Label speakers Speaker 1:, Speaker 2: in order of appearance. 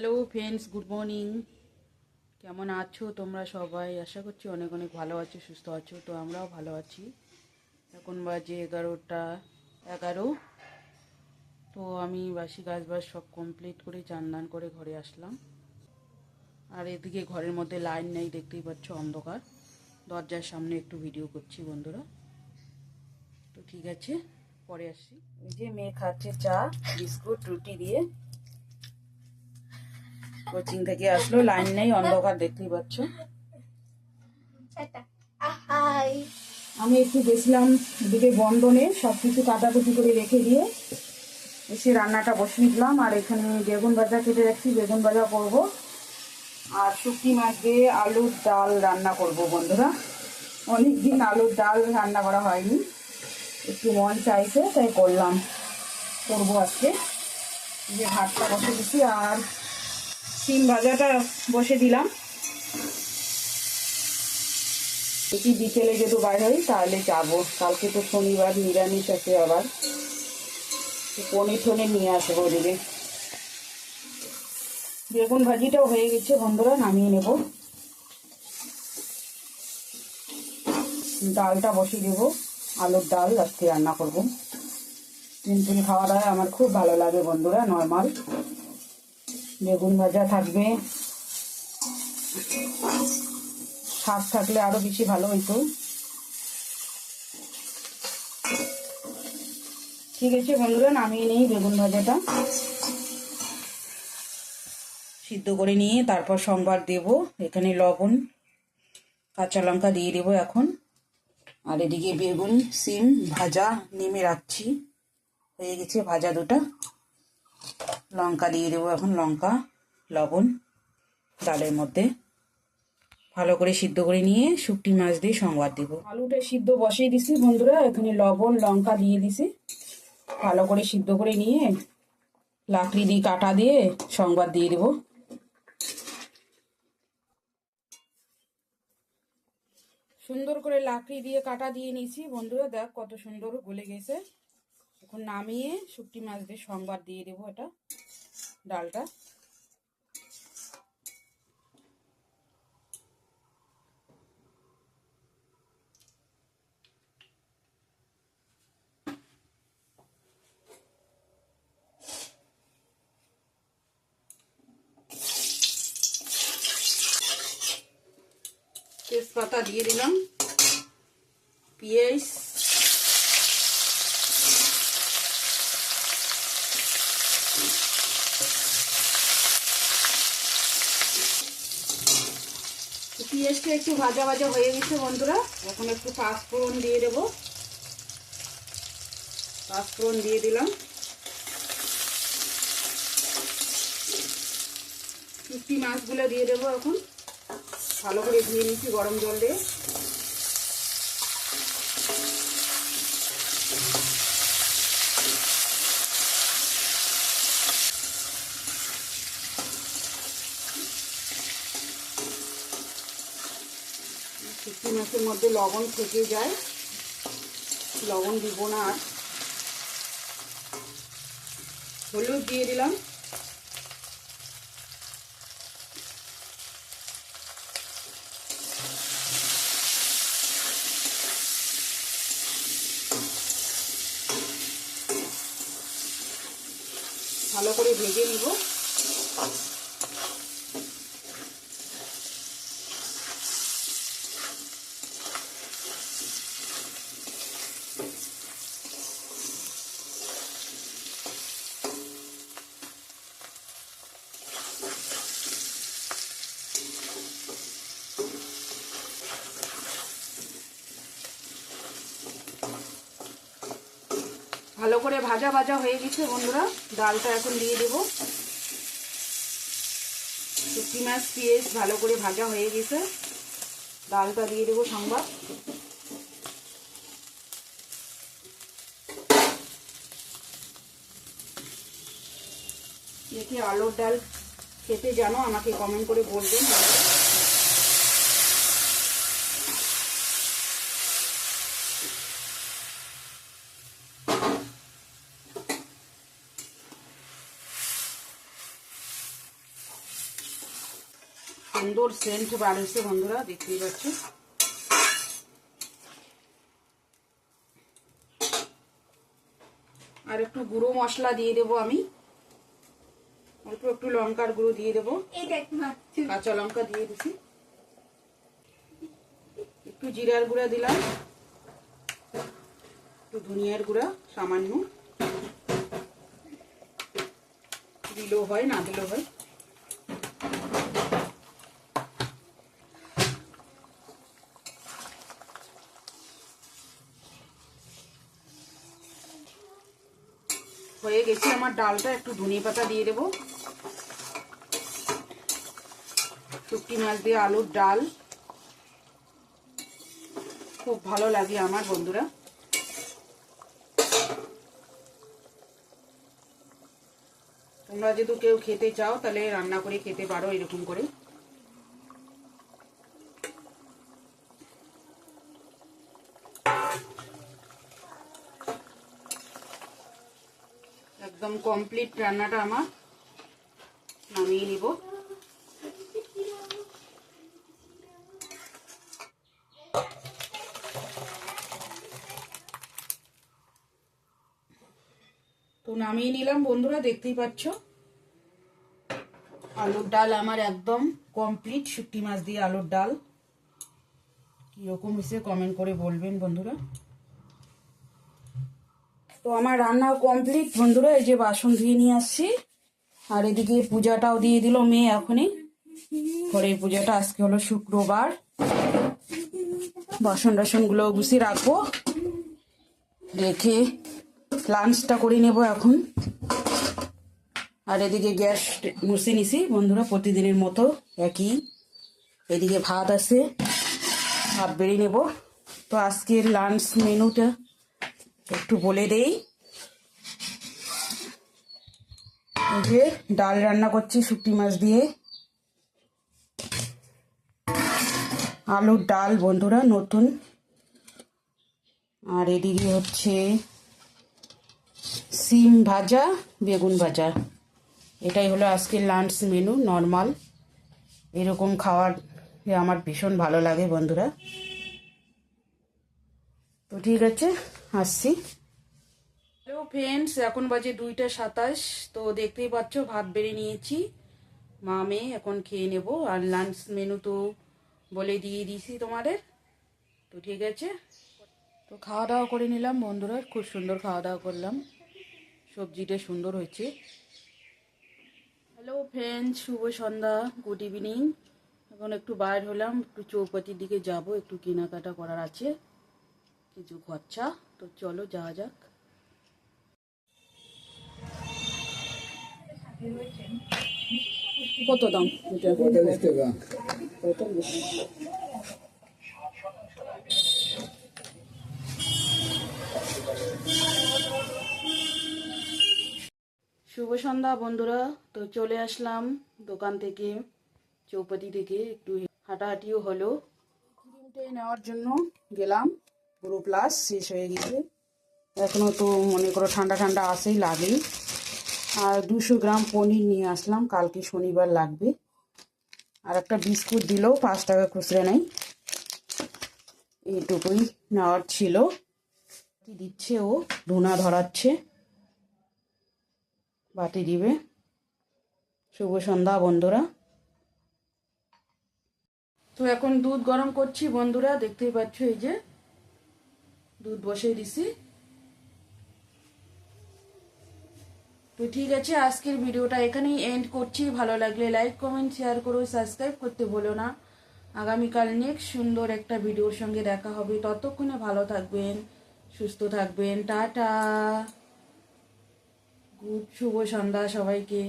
Speaker 1: Hello friends good morning কেমন আছো তোমরা সবাই? আশা করছি অনেক অনেক ভালো আছো, সুস্থ আছো। তো আমরাও ভালো আছি। এখন বাজে এগারোটা এগারো। তো আমি বাসি কাজ বাজ সব কমপ্লিট করে চান করে ঘরে আসলাম। আর এদিকে ঘরের মধ্যে লাইন নেই, দেখতেই পাচ্ছ অন্ধকার। দরজার সামনে একটু ভিডিও করছি বন্ধুরা। তো ঠিক আছে, পরে আসছি। এই যে মেয়ে খাচ্ছে চা, বিস্কুট, রুটি দিয়ে। কোচিং থেকে আসলো লাইন নেই অন্ধকার দেখতেই পাচ্ছ। আমি একটু গেছিলাম এদিকে বন্ধনে সব কিছু কাটাকুটি করে রেখে দিয়ে এসে রান্নাটা বসিয়ে নিলাম আর এখানে বেগুন ভাজা কেটে রাখছি বেগুন ভাজা করব। আর শুকনি মাছ দিয়ে আলুর ডাল রান্না করব বন্ধুরা। অনেক দিন আলুর ডাল রান্না করা হয়নি। একটু মন চাইছে তাই করলাম। করব আজকে। যে ভাতটা বসে দিচ্ছি আর সিম ভাজাটা বসে দিলাম। দেখি বিকেলে যদি বাইর হই, তাহলে যাব। কালকে তো শনিবার, নিরামিষ আছে আবার। পনির টনির নিয়ে আসব ওদিকে। বেগুন ভাজিটাও হয়ে গেছে বন্ধুরা, নামিয়ে নেব। ডালটা বসিয়ে দেবো। আলুর ডাল আজকে রান্না করব। সিম্পল খাওয়া দাওয়া আমার খুব ভালো লাগে বন্ধুরা, নর্মাল। বেগুন ভাজা থাকবে। শাক থাকলে আরও বেশি ভালো হইতো। ঠিক আছে বন্ধুরা, নামিয়ে নিই বেগুন ভাজাটা। সিদ্ধ করে নিয়ে তারপর সোমবার দেব। এখানে লবণ, কাঁচা লঙ্কা দিয়ে দেবো এখন। আর এদিকে বেগুন, সিম ভাজা নেমে রাখছি। হয়ে গেছে ভাজা দুটা। লঙ্কা দিয়ে দেবো এখন লঙ্কা, লবণ, ডালের মধ্যে। ভালো করে সিদ্ধ করে নিয়ে শুকটি মাছ দিয়ে সংবাদ দিব। আলুটা সিদ্ধ বসিয়ে দিছি বন্ধুরা, এখানে লবণ, লঙ্কা দিয়ে দিছি। ভালো করে সিদ্ধ করে নিয়ে লাকড়ি দিয়ে কাটা দিয়ে সংবাদ দিয়ে দেবো। সুন্দর করে লাকড়ি দিয়ে কাটা দিয়ে নিয়েছি। বন্ধুরা দেখ কত সুন্দর গলে গেছে। এখন নামিয়ে শুকটি মাছ দিয়ে সংবাদ দিয়ে দেবো এটা ডালটা। তেজপাতা দিয়ে দিলাম পেঁয়াজ পেঁয়াজটা একটু ভাজা ভাজা হয়ে গেছে বন্ধুরা। এখন একটু পাঁচফোড়ন দিয়ে দেবো। পাঁচফোড়ন দিয়ে দিলাম। শুটকি মাছগুলো দিয়ে দেবো এখন। ভালো করে ধুয়ে নিচ্ছি গরম জল দিয়ে। শুটকি মাছের মধ্যে লবণ থেকে যায়। লবণ দিব না আর। হলুদ দিয়ে দিলাম। ভালো করে ভেজে নিব। ভালো করে ভাজা ভাজা হয়ে গেছে বন্ধুরা। ডালটা এখন দিয়ে দেব। শুটকি মাছ, পেঁয়াজ ভালো করে ভাজা হয়ে গেছে। ডালটা দিয়ে দেবো সংবাদ। দেখি আলুর ডাল খেতে জানো? আমাকে কমেন্ট করে বলবেন। সুন্দর সেন্ট বাড়ছে বন্ধুরা দেখতেই পাচ্ছ। আর একটু গুঁড়ো মশলা দিয়ে দেবো আমি। অল্প একটু লঙ্কার গুঁড়ো দিয়ে দেবো। কাঁচা লঙ্কা দিয়ে দিছি। একটু জিরার গুঁড়া দিলাম। একটু ধনিয়ার গুঁড়া সামান্য। দিলেও হয় না দিলেও হয়। হয়ে গেছে, আমার ডালটা একটু ধনিয়া পাতা দিয়ে দেবো। শুটকি মাছ দিয়ে আলুর ডাল। খুব ভালো লাগে আমার বন্ধুরা। তোমরা যদি কেউ খেতে চাও, তাহলে রান্না করে খেতে পারো এরকম করে একদম কমপ্লিট রান্নাটা আমার নামিয়ে নিব। তো নামিয়ে নিলাম বন্ধুরা, দেখতেই পাচ্ছ। আলুর ডাল আমার একদম কমপ্লিট শুটকি মাছ দিয়ে আলুর ডাল। কীরকম হয়েছে কমেন্ট করে বলবেন বন্ধুরা। তো আমার রান্না কমপ্লিট বন্ধুরা, এই যে বাসন ধুয়ে নিয়ে আসছি। আর এদিকে পূজাটাও দিয়ে দিল মেয়ে এখনই। ঘরের পূজাটা আজকে হলো শুক্রবার। বাসন টাসনগুলো গুছিয়ে রাখব। রেখে লাঞ্চটা করে নেব এখন। আর এদিকে গ্যাস মুছে নিছি। বন্ধুরা, প্রতিদিনের মতো একই। এদিকে ভাত আছে, ভাত বেড়ে নেব। তো আজকের লাঞ্চ মেনুটা একটু বলে দেই। যে ডাল রান্না করছি শুকটি মাছ দিয়ে। আলুর ডাল বন্ধুরা নতুন। আর এদিকে হচ্ছে সিম ভাজা, বেগুন ভাজা। এটাই হলো আজকের লাঞ্চ মেনু নর্মাল এরকম খাওয়ার আমার ভীষণ ভালো লাগে বন্ধুরা। তো ঠিক আছে আসছি হ্যালো ফ্রেন্ডস এখন বাজে দুইটা সাতাশ, তো দেখতেই পাচ্ছ, ভাত বেড়ে নিয়েছি। মা, মেয়ে, এখন খেয়ে নেব। আর লাঞ্চ মেনু তো বলে দিয়ে দিয়েছি তোমাদের। তো ঠিক আছে। তো খাওয়া দাওয়া করে নিলাম বন্ধুরা, খুব সুন্দর খাওয়া দাওয়া করলাম। সবজিটা সুন্দর হয়েছে। হ্যালো ফ্রেন্ড শুভ সন্ধ্যা গুড ইভিনিং এখন একটু বাইর হলাম, একটু চৌপাতির দিকে যাব, একটু কেনাকাটা করার আছে। কিছু খরচা তো চলো যাওয়া যাক কত দাম?
Speaker 2: পঁয়তাল্লিশ টাকা।
Speaker 1: পঁয়তাল্লিশ। শুভ সন্ধ্যা বন্ধুরা তো চলে আসলাম দোকান থেকে চৌপাতি থেকে একটু হাঁটাহাঁটিও হলো। নেওয়ার জন্য গেলাম। পুরো প্লাস শেষ হয়ে গেছে। এখনও তো মনে করো ঠান্ডা ঠান্ডা আসেই লাগেই। আর দুশো গ্রাম পনির নিয়ে আসলাম, কালকে শনিবার লাগবে। আর একটা বিস্কুট দিলেও পাঁচ টাকা খুচরা নেই। এইটুকুই নেওয়ার ছিল। দিচ্ছে ও ধুনা ধরাচ্ছে। বাটি দিবে। শুভ সন্ধ্যা বন্ধুরা। তো এখন দুধ গরম করছি বন্ধুরা, দেখতেই পাচ্ছ এই যে দুধ বসিয়ে দিছি। তো ঠিক আছে, আজকের ভিডিওটা এখানেই এন্ড করছি। ভালো লাগলে লাইক কমেন্ট শেয়ার করো সাবস্ক্রাইব করতে বলো না। আগামীকাল নেক্সট সুন্দর একটা ভিডিওর সঙ্গে দেখা হবে। ততক্ষণে ভালো থাকবেন, সুস্থ থাকবেন। টাটা। গুড শুভ সন্ধ্যা সবাইকে।